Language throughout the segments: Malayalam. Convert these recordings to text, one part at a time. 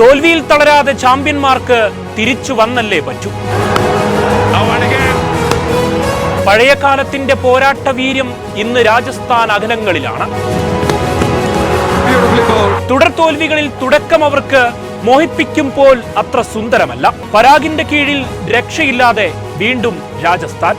തോൽവിയിൽ തളരാതെ ചാമ്പ്യന്മാർക്ക് തിരിച്ചു വന്നല്ലേ പറ്റൂ? പഴയ കാലത്തിന്റെ പോരാട്ട വീര്യം ഇന്ന് രാജസ്ഥാൻ അകലങ്ങളിലാണ്. തുടർ തോൽവികളിൽ തുടക്കം അവർക്ക് മോഹിപ്പിക്കുമ്പോൾ അത്ര സുന്ദരമല്ല. പരാഗിന്റെ കീഴിൽ രക്ഷയില്ലാതെ വീണ്ടും രാജസ്ഥാൻ.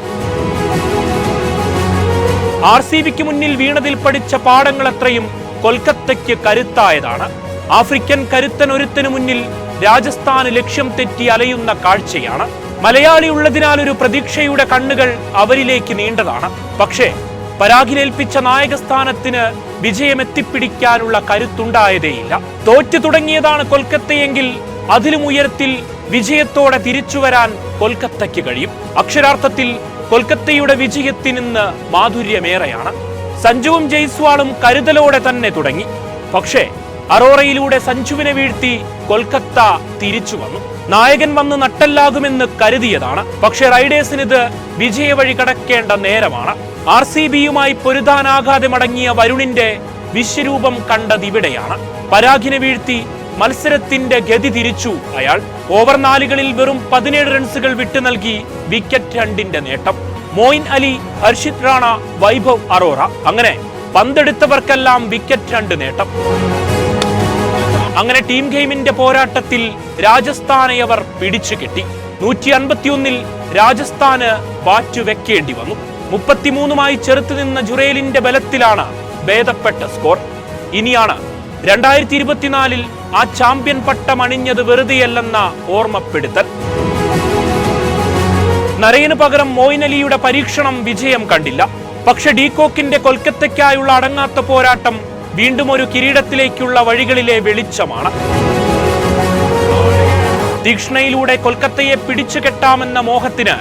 ആർ സി ബിക്ക് മുന്നിൽ വീണതിൽ പഠിച്ച പാഠങ്ങളെത്രയും കൊൽക്കത്തയ്ക്ക് കരുത്തായതാണ്. ആഫ്രിക്കൻ കരുത്തൻ ഒരുത്തനു മുന്നിൽ രാജസ്ഥാന് ലക്ഷ്യം തെറ്റി അലയുന്ന കാഴ്ചയാണ്. മലയാളി ഉള്ളതിനാൽ ഒരു പ്രതീക്ഷയുടെ കണ്ണുകൾ അവരിലേക്ക് നീണ്ടതാണ്. പക്ഷേ പരാഗിലേൽപ്പിച്ച നായകസ്ഥാനത്തിന് വിജയമെത്തിപ്പിടിക്കാനുള്ള കരുത്തുണ്ടായതേയില്ല. തോറ്റു തുടങ്ങിയതാണ് കൊൽക്കത്തയെങ്കിൽ അതിലും ഉയരത്തിൽ വിജയത്തോടെ തിരിച്ചുവരാൻ കൊൽക്കത്തയ്ക്ക് കഴിയും. അക്ഷരാർത്ഥത്തിൽ കൊൽക്കത്തയുടെ വിജയത്തിൽ നിന്ന് മാധുര്യമേറെയാണ്. സഞ്ജുവും ജയ്സ്വാളും കരുതലോടെ തന്നെ തുടങ്ങി. പക്ഷേ അറോറയിലൂടെ സഞ്ജുവിനെ വീഴ്ത്തി കൊൽക്കത്ത തിരിച്ചു വന്നു. നായകൻ വന്ന് നട്ടല്ലാകുമെന്ന് കരുതിയതാണ്. പക്ഷേ റൈഡേഴ്സിന് ഇത് വിജയവഴി കടക്കേണ്ട നേരമാണ്. ആർ സി ബിയുമായി പൊരുതാനാകാതെ മടങ്ങിയ വരുണിന്റെ വിശ്വരൂപം കണ്ടതിവിടെയാണ്. പരാഗിനെ വീഴ്ത്തി മത്സരത്തിന്റെ ഗതി തിരിച്ചു അയാൾ. ഓവർ നാലുകളിൽ വെറും പതിനേഴ് റൺസുകൾ വിട്ടു നൽകി വിക്കറ്റ് രണ്ടിന്റെ നേട്ടം. മോയിൻ അലി ഹർഷിത് റാണ വൈഭവ് അറോറ. അങ്ങനെ പന്തെടുത്തവർക്കെല്ലാം വിക്കറ്റ് രണ്ട് നേട്ടം. അങ്ങനെ ടീം ഗെയിമിന്റെ പോരാട്ടത്തിൽ രാജസ്ഥാനെ അവർ പിടിച്ചു കെട്ടി. നൂറ്റി അൻപത്തിയൊന്നിൽ രാജസ്ഥാന് ബാറ്റ് വെക്കേണ്ടി വന്നു. മുപ്പത്തിമൂന്നുമായി ചെറുത്തു നിന്ന ജുറേലിന്റെ ബലത്തിലാണ് ഭേദപ്പെട്ട സ്കോർ. ഇനിയാണ് രണ്ടായിരത്തി ഇരുപത്തിനാലിൽ ആ ചാമ്പ്യൻ പട്ടം അണിഞ്ഞത് വെറുതെയല്ലെന്ന ഓർമ്മപ്പെടുത്തൽ. നരയന് പകരം മോയിൻ അലിയുടെ പരീക്ഷണം വിജയം കണ്ടില്ല. പക്ഷെ ഡീകോക്കിന്റെ കൊൽക്കത്തയ്ക്കായുള്ള അടങ്ങാത്ത പോരാട്ടം വീണ്ടും ഒരു കിരീടത്തിലേക്കുള്ള വഴികളിലെ വെളിച്ചമാണ്. തീക്ഷ്ണയിലൂടെ കൊൽക്കത്തയെ പിടിച്ചു കെട്ടാമെന്ന മോഹത്തിന്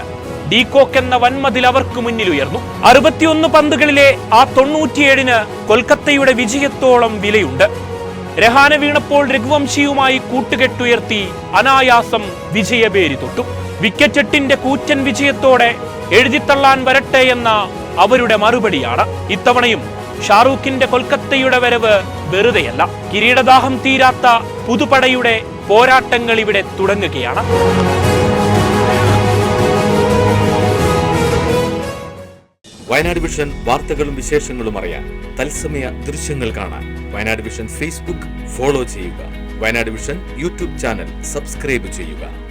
ഡീകോക്ക് എന്ന വൻമതിൽ അവർക്ക് മുന്നിൽ ഉയർന്നു അറുപത്തിയൊന്ന് പന്തുകളിലെ ആ തൊണ്ണൂറ്റിയേഴിന് കൊൽക്കത്തയുടെ വിജയത്തോളം വിലയുണ്ട്. രഹാന വീണപ്പോൾ രഘുവംശിയുമായി കൂട്ടുകെട്ടുയർത്തി അനായാസം വിജയപേരി തൊട്ടു. വിക്കറ്റെട്ടിന്റെ കൂറ്റൻ വിജയത്തോടെ എഴുതിത്തള്ളാൻ വരട്ടെ എന്ന അവരുടെ മറുപടിയാണ്. ഇത്തവണയും ഷാറൂഖിന്റെ കൊൽക്കത്തയുടെ വരവ് വെറുതെയല്ല. കിരീടദാഹം തീരാത്ത പുതുപടയുടെ പോരാട്ടങ്ങൾ ഇവിടെ തുടങ്ങുകയാണ്. വയനാട് വിഷൻ വാർത്തകളും വിശേഷങ്ങളും അറിയാൻ തത്സമയ ദൃശ്യങ്ങൾ കാണാൻ വയനാട് വിഷൻ ഫേസ്ബുക്ക് ഫോളോ ചെയ്യുക. Wayanad vision YouTube channel subscribe ചെയ്യുക.